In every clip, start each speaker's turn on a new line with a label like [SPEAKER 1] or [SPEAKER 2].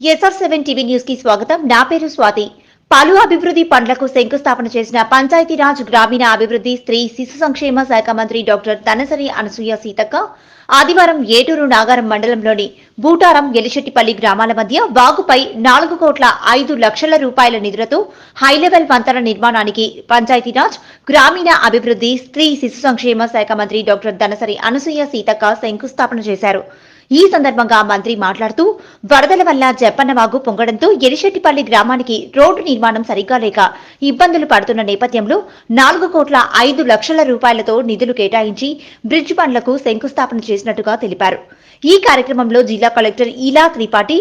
[SPEAKER 1] SR seven TV న్యూస్కి స్వాగతం. నా పేరు స్వాతి. పలు అభివృద్ధి పనులకు శంకుస్థాపన చేసిన పంచాయతీరాజ్ గ్రామీణ అభివృద్ధి స్త్రీ శిశు సంక్షేమ శాఖ మంత్రి డాక్టర్ తనసరి అనసూయ సీతక్క ఆదివారం ఏటూరు నాగారం మండలంలోని బూటారం ఎలిశెట్టిపల్లి గ్రామాల మధ్య వాగుపై నాలుగు కోట్ల ఐదు లక్షల రూపాయల నిధులతో హైలెవెల్ వంతెన నిర్మాణానికి పంచాయతీరాజ్ గ్రామీణ అభివృద్ధి స్త్రీ శిశు సంక్షేమ శాఖ మంత్రి డాక్టర్ ధనసరి అనసూయ సీతక్క శంకుస్థాపన చేశారు. ఈ సందర్భంగా మంత్రి మాట్లాడుతూ వరదల వల్ల జప్పన్నవాగు పొంగడంతో ఎరిశెట్టిపల్లి గ్రామానికి రోడ్డు నిర్మాణం సరిగ్గా లేక ఇబ్బందులు పడుతున్న నేపథ్యంలో నాలుగు కోట్ల ఐదు లక్షల రూపాయలతో నిధులు కేటాయించి బ్రిడ్జ్ పనులకు శంకుస్థాపన చేసినట్టుగా తెలిపారు. ఈ కార్యక్రమంలో జిల్లా కలెక్టర్ ఇలా త్రిపాఠి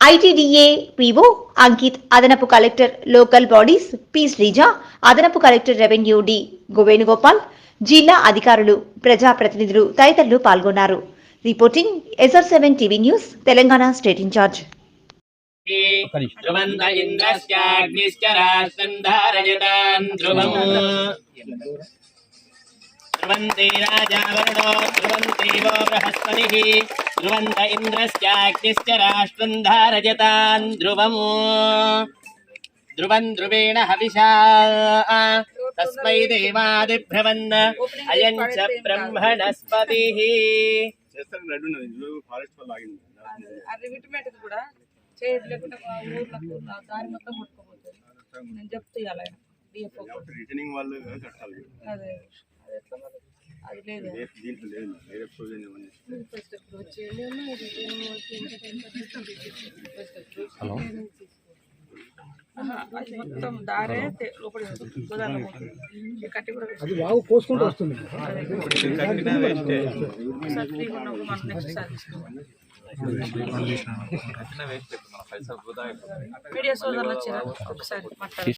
[SPEAKER 1] ఐటీడీఏ పీఓ అంకిత్ అదనపు collector local bodies P Sreeja అదనపు కలెక్టర్ రెవెన్యూ డి వేణుగోపాల్ జిల్లా అధికారులు ప్రజాప్రతినిధులు తదితరులు పాల్గొన్నారు.
[SPEAKER 2] Reporting SR seven TV news Telangana state in charge ध्रुवन्ति राजावर्णो, ध्रुवन्ति वो ध्रुवेण हविषा। तस्मै देवादिभ्रवन् ब्रह्मणस्पतिः। తస్మై దేవాదిభ్రవన్ అయం చ బ్రహ్మణస్పతిః
[SPEAKER 3] చేస్తాను రెడ్ ఉన్నది ఇందులో ఫారెస్ట్ వల్ల ఆగింది
[SPEAKER 4] అది విటమిన్ కూడా చేయదు లేకుంటే మా ఊర్లకు దారి మొత్తం ముట్టుకోపోతుంది నేను చెప్తే ఇవ్వాలి ఆయన డిఎఫ్ఓ
[SPEAKER 3] రిటర్నింగ్ వాళ్ళు కట్టాలి
[SPEAKER 4] అదే అది ఎట్లా మరి? అది లేదు.
[SPEAKER 3] దీంట్లో లేదు. వేరే ప్రొవిజన్ ఏమని
[SPEAKER 4] ఫస్ట్ హలో మొత్తం దారే తె- లోపలి గోదావరి పోతుంది. ఈ కట్టి కూడా
[SPEAKER 5] అది వాగు కోసుకుంటూ వస్తుంది.
[SPEAKER 4] మీడియా సోదరులు వచ్చారా? ఒకసారి మాట్లాడారు